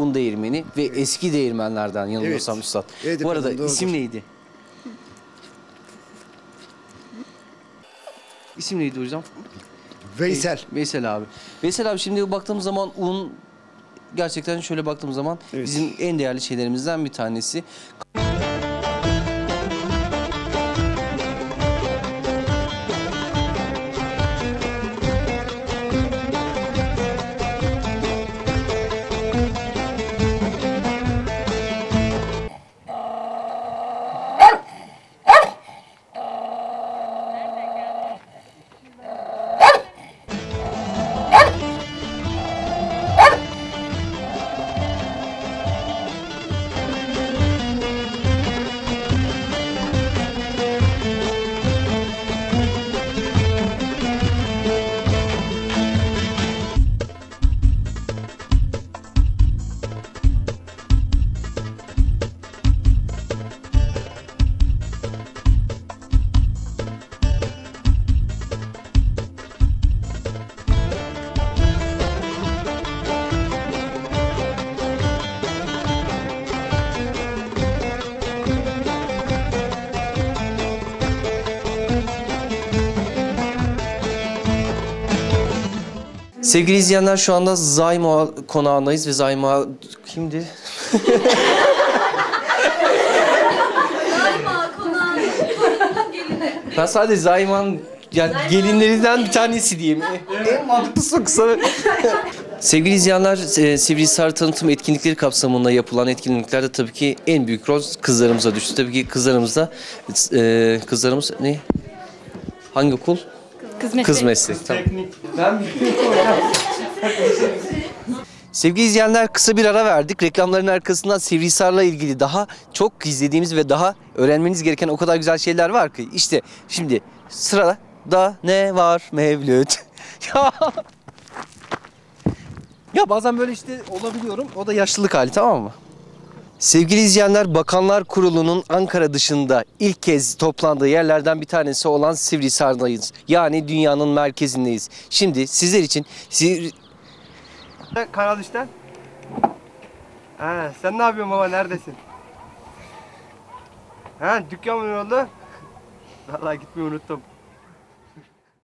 un değirmeni ve eski değirmenlerden yanılmıyorsam Evet. üstad. Evet Bu arada doğrudur. isim neydi? İsim neydi hocam? Veysel. Veysel abi. Veysel abi şimdi baktığımız zaman un gerçekten şöyle baktığımız zaman Evet. bizim en değerli şeylerimizden bir tanesi. Sevgili izleyenler şu anda Zayma konağındayız ve Zayma kimdi? Daima konağın gelini. Ben sadece Zayma'nın yani gelinlerinden bir tanesi diyeyim. en mantıklısı kısa. Sevgili izleyenler, e, Sivrihisar tanıtım etkinlikleri kapsamında yapılan etkinliklerde tabii ki en büyük rol kızlarımıza düştü. Tabii ki kızlarımız da, e, kızlarımız ne? Hangi okul? Kız mesleği. Kız meslek. Tamam. Ben Sevgili izleyenler kısa bir ara verdik. Reklamların arkasından Sivrihisar'la ilgili daha çok izlediğimiz ve daha öğrenmeniz gereken o kadar güzel şeyler var ki. İşte şimdi sırada ne var Mevlüt? ya. ya bazen böyle işte olabiliyorum. O da yaşlılık hali tamam mı? Sevgili izleyenler, Bakanlar Kurulu'nun Ankara dışında ilk kez toplandığı yerlerden bir tanesi olan Sivrihisar'dayız. Yani dünyanın merkezindeyiz. Şimdi sizler için Sivri... Kanal düşten. Ha, sen ne yapıyorsun baba neredesin? Ha, dükkan mı oldu? Vallahi gitmeyi unuttum.